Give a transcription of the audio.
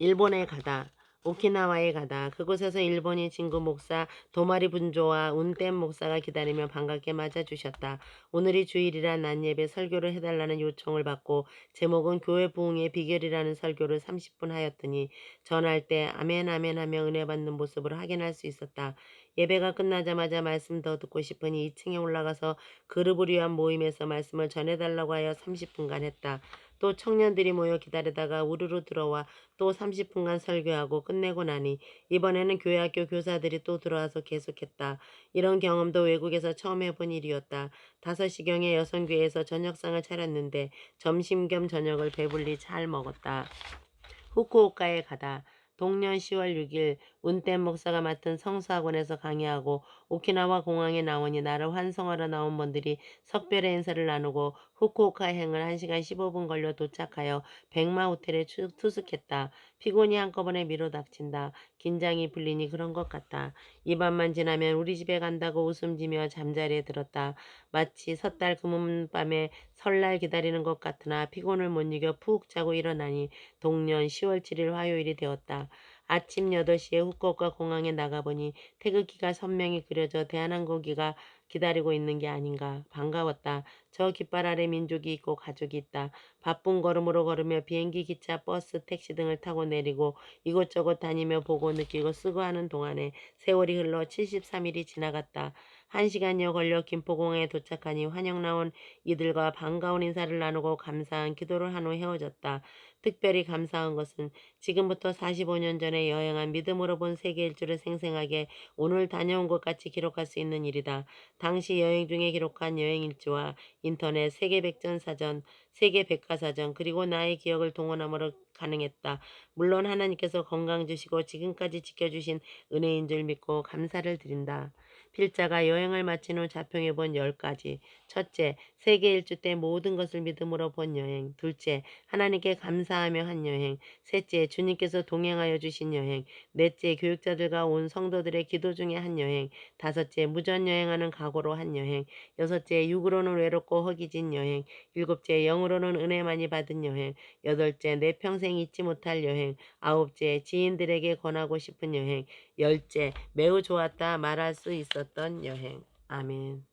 일본에 가다. 오키나와에 가다. 그곳에서 일본인 친구 목사 도마리 분조와 운댐 목사가 기다리며 반갑게 맞아주셨다. 오늘이 주일이라 낮 예배 설교를 해달라는 요청을 받고 제목은 교회 부흥의 비결이라는 설교를 30분 하였더니 전할 때 아멘 아멘 하며 은혜 받는 모습을 확인할 수 있었다. 예배가 끝나자마자 말씀 더 듣고 싶으니 2층에 올라가서 그룹을 위한 모임에서 말씀을 전해달라고 하여 30분간 했다. 또 청년들이 모여 기다리다가 우르르 들어와 또 30분간 설교하고 끝내고 나니 이번에는 교회 학교 교사들이 또 들어와서 계속했다. 이런 경험도 외국에서 처음 해본 일이었다. 5시경에 여성교회에서 저녁상을 차렸는데 점심 겸 저녁을 배불리 잘 먹었다. 후쿠오카에 가다. 동년 10월 6일 운댐 목사가 맡은 성수학원에서 강의하고 오키나와 공항에 나오니 나를 환송하러 나온 분들이 석별의 인사를 나누고 후쿠오카 행을 1시간 15분 걸려 도착하여 백마 호텔에 추- 투숙했다. 피곤이 한꺼번에 밀어 닥친다. 긴장이 풀리니 그런 것 같다. 이 밤만 지나면 우리 집에 간다고 웃음 지며 잠자리에 들었다. 마치 섣달 금은 밤에 설날 기다리는 것 같으나 피곤을 못 이겨 푹 자고 일어나니 동년 10월 7일 화요일이 되었다. 아침 8시에 후쿠오카 공항에 나가보니 태극기가 선명히 그려져 대한항공기가 기다리고 있는 게 아닌가. 반가웠다. 저 깃발 아래 민족이 있고 가족이 있다. 바쁜 걸음으로 걸으며 비행기, 기차, 버스, 택시 등을 타고 내리고 이곳저곳 다니며 보고 느끼고 쓰고 하는 동안에 세월이 흘러 73일이 지나갔다. 한 시간여 걸려 김포공항에 도착하니 환영 나온 이들과 반가운 인사를 나누고 감사한 기도를 한 후 헤어졌다. 특별히 감사한 것은 지금부터 45년 전에 여행한 믿음으로 본 세계 일주를 생생하게 오늘 다녀온 것 같이 기록할 수 있는 일이다. 당시 여행 중에 기록한 여행 일지와 인터넷 세계 백전사전, 세계 백과사전 그리고 나의 기억을 동원함으로 가능했다. 물론 하나님께서 건강 주시고 지금까지 지켜주신 은혜인 줄 믿고 감사를 드린다. 필자가 여행을 마친 후 자평해 본 10가지. 첫째, 세계 일주 때 모든 것을 믿음으로 본 여행. 둘째, 하나님께 감사하며 한 여행. 셋째, 주님께서 동행하여 주신 여행. 넷째, 교육자들과 온 성도들의 기도 중에 한 여행. 다섯째, 무전 여행하는 각오로 한 여행. 여섯째, 육으로는 외롭고 허기진 여행. 일곱째, 영으로는 은혜 많이 받은 여행. 여덟째, 내 평생 잊지 못할 여행. 아홉째, 지인들에게 권하고 싶은 여행. 열째, 매우 좋았다 말할 수 있었던 여행. 아멘.